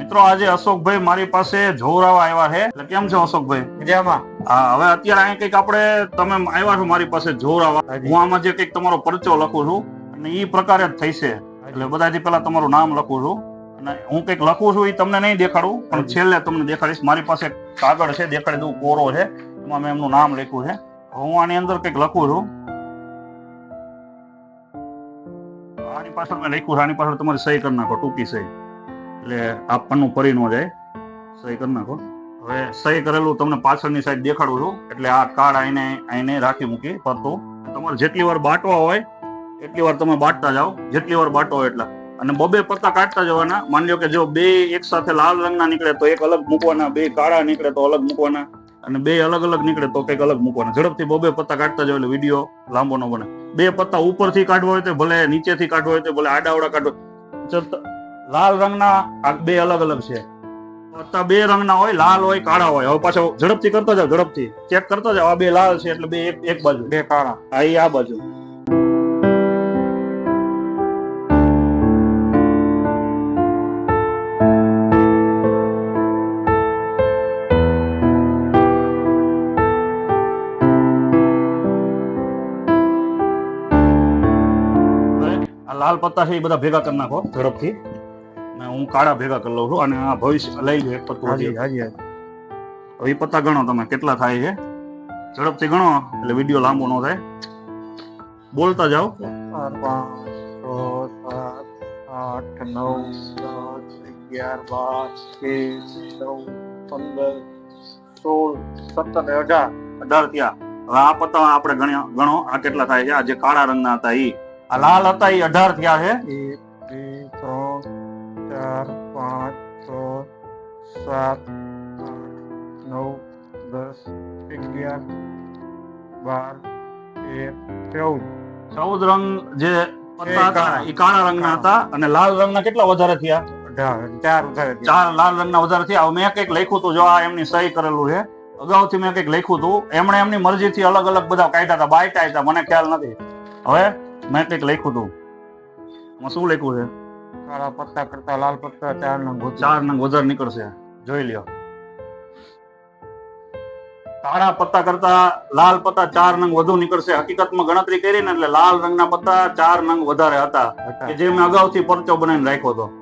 મિત્રો આજે અશોકભાઈ મારી પાસે જોરાવા આવ્યા છે. એટલે કેમ છો અશોકભાઈ? મજામાં. હા હવે અત્યારે અહીં કંઈક આપણે તમે આવ્યા છો મારી પાસે જોરાવા હું આમાં જે કંઈક તમારો પરચો લખું છું અને એ પ્રકારે જ થઈ છે એટલે બધાથી પહેલા તમારું નામ લખું છું અને હું કંઈક લખું છું એ તમને નહીં દેખાડું પણ છેલ્લે તમને દેખાડીશ. મારી પાસે કાગળ છે દેખાડી દઉં કોરો છે. એમાં મેં એમનું નામ લખ્યું છે. હું આની અંદર કંઈક લખું છું. આની પાછળ મેં લખ્યું છે આની પાછળ તમારી સહી કરી નાખો ટૂંકી સહી. એટલે આપવાનું ફરી ન જાય. સહી કરી નાખો. હવે સહી કરેલું તમને પાછળની સાઈડ દેખાડું છું. એટલે આ કાર્ડ આઈને આઈને રાખી મૂકી, ફરતું. તમારે જેટલી વાર બાટવા હોય, એટલી વાર તમે બાટતા જાઓ. જેટલી વાર બાટો હોય એટલા. અને બબે પત્તા કાઢતા જવાના. માની લો કે જો બે એક સાથે લાલ રંગના નીકળે તો એક અલગ મૂકવાના, બે કાળા નીકળે તો અલગ મૂકવાના, અને બે અલગ અલગ નીકળે તો કંઈક અલગ મૂકવાના. ઝડપથી બબે પત્તા કાઢતા જાવ એટલે વીડિયો લાંબો ન બને. બે પત્તા ઉપરથી કાઢવા હોય તો ભલે નીચેથી કાઢવા હોય તો ભલે આડાવડા કાઢો ચલ- લાલ રંગના બે અલગ અલગ છે. પત્તા બે રંગના હોય, લાલ હોય, કાળા હોય. હવે પાછો ઝડપથી કરતો જાવ ઝડપથી. ચેક કરતો જાવ આ બે લાલ છે એટલે બે એક બાજુ. બે કાળા. આ આ બાજુ. લાલ પત્તા છે, એ બધા ભેગા કરી નાખો, ઝડપથી. હું કાળા ભેગા કરી લઉં છું અને આ ભવિષ્ય લઈ લો એક પત્તું હાજી હાજી. હવે પત્તા ગણો તમે કેટલા થાય છે? ઝડપથી ગણો એટલે વીડિયો લાંબો ન થાય. બોલતા જાઓ. આઠ નવ દસ અગિયાર બાર તેર નવ પંદર સોળ સત્તર અઢાર. અઢાર થયા. હવે આ પત્તા આપણે ગણ્યા ગણો આ કેટલા થાય છે? આ જે કાળા રંગના હતા એ આ લાલ હતા એ અઢાર થયા છે. ચાર પાંચ છ સાત આઠ નવ દસ અગિયાર બાર તેર ચૌદ. ચૌદ રંગ જે પત્તા હતા કાળા. કાળા રંગના હતા અને લાલ રંગના કેટલા વધારે થયા? ચાર વધારે ચાર લાલ રંગના વધારે થયા. મેં કંઈક લખ્યું હતું જો આ એમની સહી કરેલું છે. અગાઉથી મેં કંઈક લખ્યું હતું. એમણે એમની મરજીથી અલગ અલગ બધા કાઢ્યા હતા બાયટા હતા. મને ખ્યાલ નથી. હવે મેં કંઈક લખ્યું હતું. એમાં શું લખ્યું છે? કાળા પત્તા કરતા લાલ પત્તા ચાર નંગ ચાર નંગ વધારે નીકળશે. જોઈ લ્યો. કાળા પત્તા કરતા લાલ પત્તા ચાર નંગ વધુ નીકળશે. હકીકતમાં ગણતરી કરીને એટલે લાલ રંગના પત્તા ચાર નંગ વધારે હતા. કે જે મેં અગાઉથી પરચો બનાવીને રાખ્યો હતો.